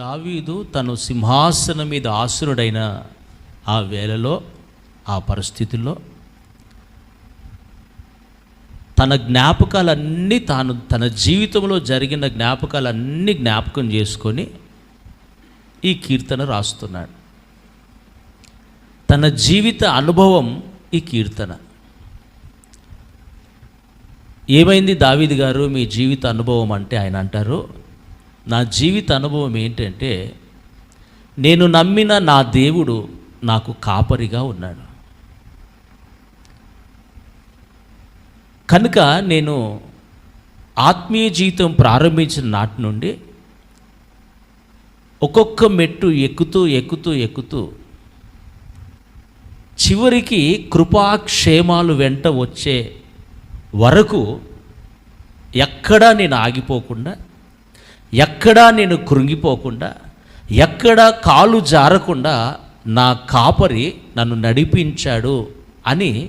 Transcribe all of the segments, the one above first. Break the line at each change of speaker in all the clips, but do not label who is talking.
దావీదు తను సింహాసనం మీద ఆసురుడైన ఆ వేళలో ఆ పరిస్థితుల్లో తన జ్ఞాపకాలన్నీ తాను తన జీవితంలో జరిగిన జ్ఞాపకాలన్నీ జ్ఞాపకం చేసుకొని ఈ కీర్తన రాస్తున్నాడు. తన జీవిత అనుభవం ఈ కీర్తన. ఏమైంది దావీద్ గారు మీ జీవిత అనుభవం అంటే ఆయన అంటారు? నా జీవిత అనుభవం ఏంటంటే నేను నమ్మిన నా దేవుడు నాకు కాపరిగా ఉన్నాడు. కనుక నేను ఆత్మీయ జీవితం ప్రారంభించిన నాటి నుండి ఒక్కొక్క మెట్టు ఎక్కుతూ ఎక్కుతూ ఎక్కుతూ చివరికి కృపాక్షేమాలు వెంట వచ్చే వరకు ఎక్కడా నేను ఆగిపోకుండా ఎక్కడా నేను కృంగిపోకుండా ఎక్కడా కాలు జారకుండా నా కాపరి నన్ను నడిపించాడు అని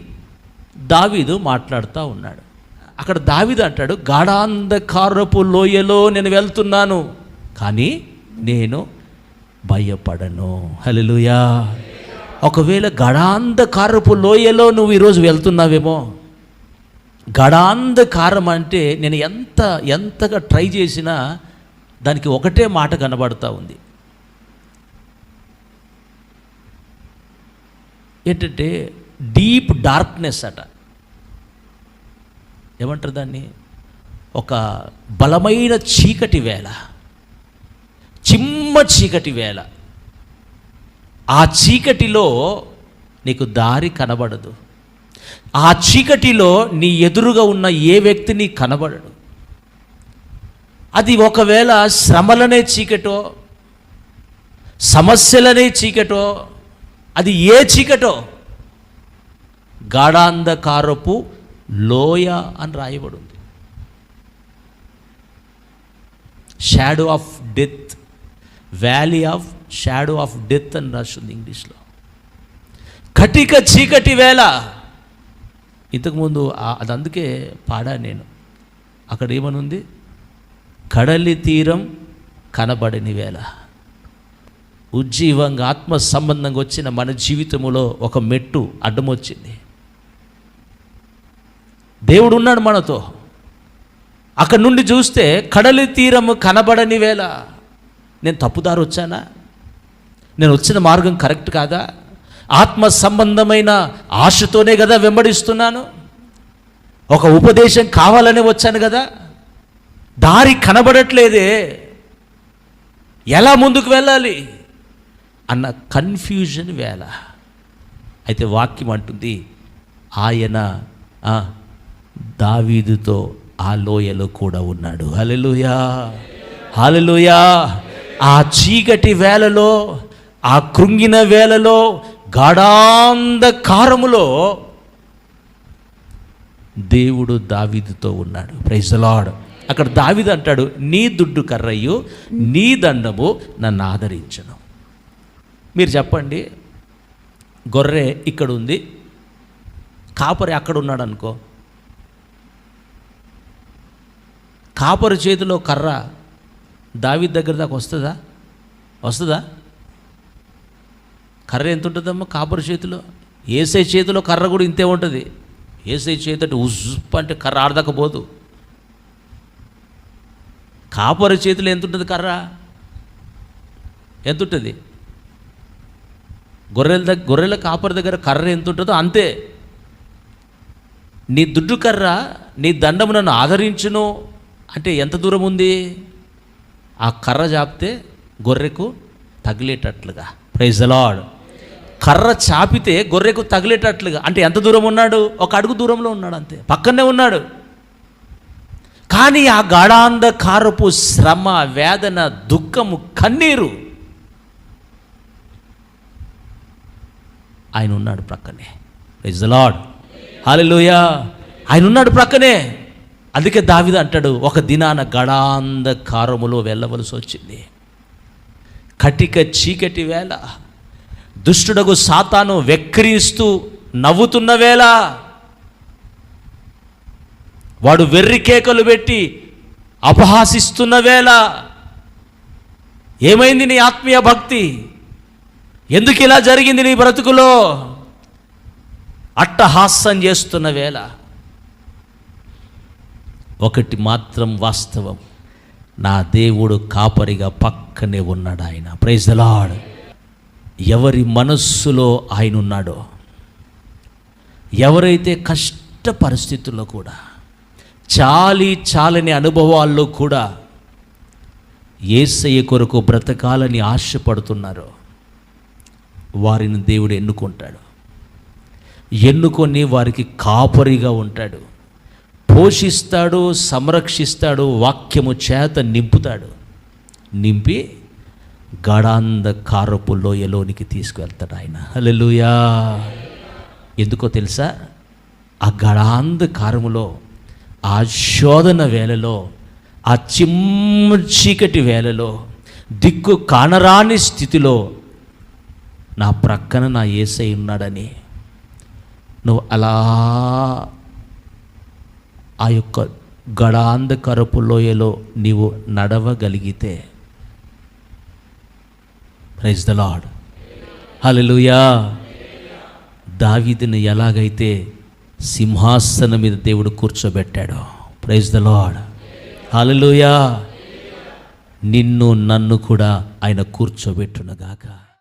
దావీదు మాట్లాడుతూ ఉన్నాడు. అక్కడ దావీదు అంటాడు గాఢాంధకారపు లోయలో నేను వెళ్తున్నాను కానీ నేను భయపడను. హలలుయా ఒకవేళ గడాంధకారపు లోయలో నువ్వు ఈరోజు వెళ్తున్నావేమో గడాంధకారం అంటే నేను ఎంత ఎంతగా ట్రై చేసినా దానికి ఒకటే మాట కనబడుతూ ఉంది. ఏంటంటే డీప్ డార్క్నెస్ అట. ఏమంటారు దాన్ని? ఒక బలమైన చీకటి వేళ చిమ్మ చీకటి వేళ. ఆ చీకటిలో నీకు దారి కనబడదు. ఆ చీకటిలో నీ ఎదురుగా ఉన్న ఏ వ్యక్తి నీ కనబడడు. అది ఒకవేళ శ్రమలనే చీకటో సమస్యలనే చీకటో అది ఏ చీకటో? గాఢాంధకారపు లోయ అని రాయబడి ఉంది shadow of death valley of shadow of death అని రాస్తుంది ఇంగ్లీష్లో. కటిక చీకటి వేళ. ఇంతకుముందు అది అందుకే పాడా నేను. అక్కడ ఏమనుంది? కడలి తీరం కనబడని వేళ. ఉజ్జీవంగా ఆత్మ సంబంధంగా వచ్చిన మన జీవితంలో ఒక మెట్టు అడ్డం వచ్చింది దేవుడు ఉన్నాడు మనతో. అక్కడ నుండి చూస్తే కడలి తీరము కనబడని వేళ. నేను తప్పుదారు వచ్చానా? నేను వచ్చిన మార్గం కరెక్ట్ కాదా? ఆత్మ సంబంధమైన ఆశతోనే కదా వెంబడిస్తున్నాను. ఒక ఉపదేశం కావాలని వచ్చాను కదా? దారి కనబడట్లేదే. ఎలా ముందుకు వెళ్ళాలి? అన్న కన్ఫ్యూజన్ వేళ. అయితే వాక్యం అంటుంది ఆయన దావీదుతో ఆ లోయలో కూడా ఉన్నాడు. హలలుయా హలలుయా ఆ చీకటి వేళలో ఆ కృంగిన వేళలో గాఢాంధకారములో దేవుడు దావీదుతో ఉన్నాడు. ప్రైజ్ లాడ్ అక్కడ దావీదు అంటాడు నీ దుడ్డు కర్రయ్యు నీ దండము నన్ను ఆదరించను. మీరు చెప్పండి గొర్రె ఇక్కడ ఉంది కాపరి అక్కడ ఉన్నాడు అనుకో కాపరి చేతిలో కర్ర దావి దగ్గర దాకా వస్తుందా? వస్తుందా? కర్ర ఎంత ఉంటుందమ్మా కాపరి చేతిలో? ఏసై చేతిలో కర్ర కూడా ఇంతే ఉంటుంది. ఏసై చేతి అంటే ఉజ్జుప్ అంటే కర్ర ఆడదకపోదు కాపరి చేతిలో ఎంత ఉంటుంది కర్ర? ఎంత ఉంటుంది గొర్రెల దగ్గర గొర్రెల కాపరి దగ్గర కర్ర ఎంత ఉంటుందో అంతే. నీ దుడ్డు కర్ర నీ దండము నన్ను ఆదరించును. అంటే ఎంత దూరం ఉంది? ఆ కర్ర చాపితే గొర్రెకు తగిలేటట్లుగా. ప్రైజ్ లాడ్ కర్ర చాపితే గొర్రెకు తగిలేటట్లుగా. అంటే ఎంత దూరం ఉన్నాడు? ఒక అడుగు దూరంలో ఉన్నాడు అంతే. పక్కనే ఉన్నాడు. కానీ ఆ గాఢాంధకారపు శ్రమ వేదన దుఃఖము కన్నీరు. ఆయన ఉన్నాడు ప్రక్కనే. ప్రైజ్ లాడ్ హాలెలూయా ఆయన ఉన్నాడు ప్రక్కనే. అందుకే దావిద అంటాడు ఒక దినాన గడాంధకారములో వెళ్ళవలసి వచ్చింది. కటిక చీకటి వేళ దుష్టుడగు సాతాను వెక్కిరిస్తూ నవ్వుతున్న వేళ వాడు వెర్రి కేకలు పెట్టి అపహాసిస్తున్న వేళ ఏమైంది నీ ఆత్మీయ భక్తి? ఎందుకు ఇలా జరిగింది నీ బ్రతుకులో? అట్టహాస్యం చేస్తున్న వేళ. ఒకటి మాత్రం వాస్తవం. నా దేవుడు కాపరిగా పక్కనే ఉన్నాడు ఆయన. ప్రైజ్ ఎవరి మనస్సులో ఆయన ఉన్నాడో ఎవరైతే కష్ట పరిస్థితుల్లో కూడా చాలి చాలని అనుభవాల్లో కూడా ఏసయ్య కొరకు బ్రతకాలని ఆశపడుతున్నారో. వారిని దేవుడు ఎన్నుకుంటాడు. ఎన్నుకొని వారికి కాపరిగా ఉంటాడు. పోషిస్తాడు సంరక్షిస్తాడు వాక్యము చేత నింపుతాడు. నింపి గాఢాంధకారపు లోయలోనికి తీసుకువెళ్తాడు ఆయన. హల్లెలూయా! ఎందుకో తెలుసా? ఆ గాఢాంధకారములో ఆ శోధన వేళలో ఆ చిమ్మ చీకటి వేళలో దిక్కు కానరాని స్థితిలో నా ప్రక్కన నా ఏసై ఉన్నాడని నువ్వు అలా ఆ యొక్క గడాంధకరపు లోయలో నీవు నడవగలిగితే ప్రైజ్ ద లాడ్ హలో దావీదుని ఎలాగైతే సింహాసనం మీద దేవుడు కూర్చోబెట్టాడు. ప్రైజ్ ద లాడ్ హల్లెలూయా నిన్ను నన్ను కూడా ఆయన కూర్చోబెట్టునగాక.